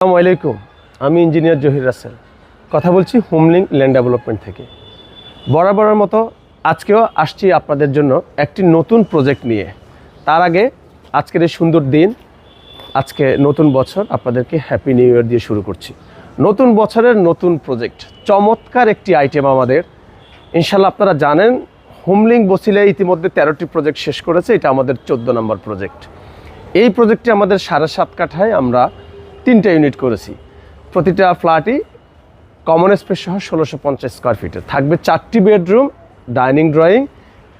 আসসালামু আলাইকুম, আমি ইঞ্জিনিয়ার জহির রাসেল। কথা বলছি হোমলিং ল্যান্ড ডেভেলপমেন্ট থেকে। বরাবরের মতো আজকেও আসছি আপনাদের জন্য একটি নতুন প্রজেক্ট নিয়ে। তার আগে আজকের এই সুন্দর দিন, আজকে নতুন বছর আপনাদেরকে হ্যাপি নিউ ইয়ার দিয়ে শুরু করছি। নতুন বছরের নতুন প্রজেক্ট, চমৎকার একটি আইটেম আমাদের। ইনশাল্লাহ আপনারা জানেন, হোমলিং বসিলে ইতিমধ্যে তেরোটি প্রজেক্ট শেষ করেছে, এটা আমাদের চোদ্দ নম্বর প্রজেক্ট। এই প্রজেক্টটি আমাদের সাড়ে সাত কাঠায় আমরা তিনটা ইউনিট করেছি। প্রতিটা ফ্ল্যাটই কমন স্পেস সহ ষোলোশো পঞ্চাশ স্কোয়ার ফিটের থাকবে চারটি বেডরুম ডাইনিং ড্রয়িং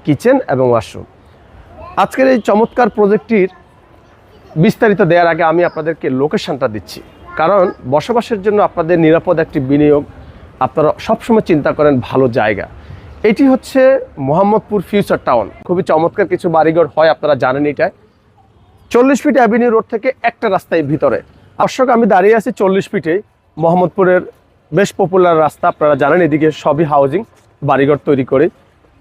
কিচেন এবং ওয়াশরুম আজকের এই চমৎকার প্রজেক্টটির বিস্তারিত দেওয়ার আগে আমি আপনাদেরকে লোকেশনটা দিচ্ছি। কারণ বসবাসের জন্য আপনাদের নিরাপদ একটি বিনিয়োগ, আপনারা সবসময় চিন্তা করেন ভালো জায়গা। এটি হচ্ছে মোহাম্মদপুর ফিউচার টাউন খুবই চমৎকার কিছু বাড়িঘর হয়, আপনারা জানেন এটাই। চল্লিশ ফিট অ্যাভিনিউ রোড থেকে একটা রাস্তায় ভিতরে। দর্শক, আমি দাঁড়িয়ে আছি চল্লিশ ফিটেই মোহাম্মদপুরের বেশ পপুলার রাস্তা। আপনারা জানেন, এদিকে সবই হাউজিং বাড়িঘর তৈরি করে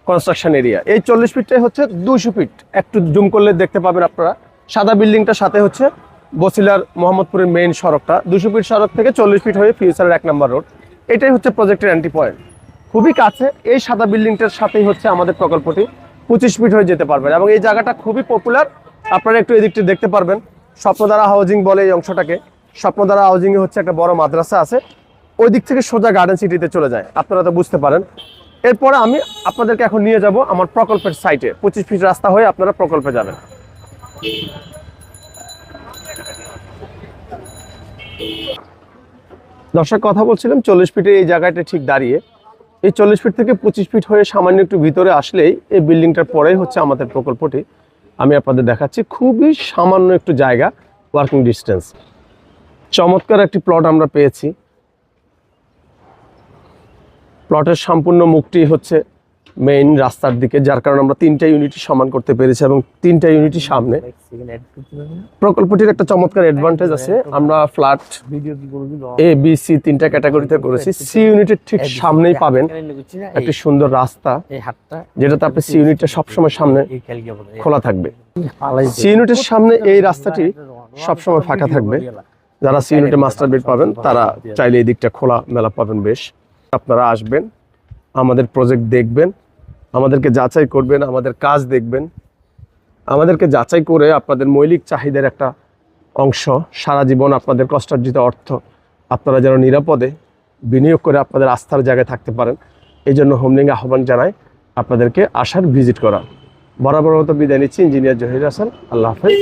কনস্ট্রাকশন এরিয়া এই চল্লিশ ফিটটাই হচ্ছে দুইশো ফিট। একটু জুম করলে দেখতে পাবেন আপনারা। সাদা বিল্ডিংটার সাথে হচ্ছে বসিলার মোহাম্মদপুরের মেইন সড়কটা। দুশো ফিট সড়ক থেকে চল্লিশ ফিট হয়ে ফিউচারের এক নম্বর রোড এটাই হচ্ছে প্রজেক্টের অ্যান্টি পয়েন্ট খুবই কাছে। এই সাদা বিল্ডিংটার সাথেই হচ্ছে আমাদের প্রকল্পটি। পঁচিশ ফিট হয়ে যেতে পারবেন। এবং এই জায়গাটা খুবই পপুলার আপনারা একটু এদিকটি দেখতে পারবেন। স্বপ্নধারা হাউজিং বলে এই অংশটাকে। স্বপ্নধারা হাউজিং এ হচ্ছে একটা বড় মাদ্রাসা আছে। ওই দিক থেকে সোজা গার্ডেন সিটিতে চলে যায়। আপনারা তো বুঝতে পারেন। এরপরে আমি আপনাদেরকে এখন নিয়ে যাব আমার প্রকল্পের সাইটে পঁচিশ ফিট রাস্তা হয়ে আপনারা প্রকল্পে যাবেন। দর্শক, কথা বলছিলাম চল্লিশ ফিটে এই জায়গাটা ঠিক দাঁড়িয়ে। এই চল্লিশ ফিট থেকে পঁচিশ ফিট হয়ে সামান্য একটু ভিতরে আসলেই এই বিল্ডিংটার পরেই হচ্ছে আমাদের প্রকল্পটি। আমি আপনাদের দেখাচ্ছি খুবই সামান্য একটু জায়গা ওয়ার্কিং ডিস্টেন্স চমৎকার একটি প্লট আমরা পেয়েছি। প্লটের সম্পূর্ণ মুখটি হচ্ছে মেইন রাস্তার দিকে, যার কারণে আমরা তিনটা ইউনিটই সমান করতে পেরেছি এবং তিনটা ইউনিটই সামনে। প্রকল্পটির একটা চমৎকার অ্যাডভান্টেজ আছে। আমরা ফ্ল্যাট এ বি সি তিনটা ক্যাটাগরিতে করেছি। সি ইউনিটের ঠিক সামনেই পাবেন একটি সুন্দর রাস্তা, যেটাতে আপনি সি ইউনিটটা সবসময় সামনে খোলা থাকবে। সি ইউনিটের সামনে এই রাস্তাটি সবসময় ফাঁকা থাকবে। যারা সি ইউনিটে মাস্টার বেড পাবেন, তারা চাইলে এই দিকটা খোলা মেলা পাবেন বেশ। আপনারা আসবেন আমাদের প্রজেক্ট দেখবেন, আমাদেরকে যাচাই করবেন, আমাদের কাজ দেখবেন। আমাদেরকে যাচাই করে আপনাদের মৌলিক চাহিদার একটা অংশ, সারা জীবন আপনাদের কষ্টার্জিত অর্থ আপনারা যেন নিরাপদে বিনিয়োগ করে আপনাদের আস্থার জায়গায় থাকতে পারেন। এই জন্য হোমলিং আহ্বান জানাই আপনাদেরকে আসার ভিজিট করা বরাবর মতো বিদায় নিচ্ছি ইঞ্জিনিয়ার জহির হাসান, আল্লাহ হাফেজ।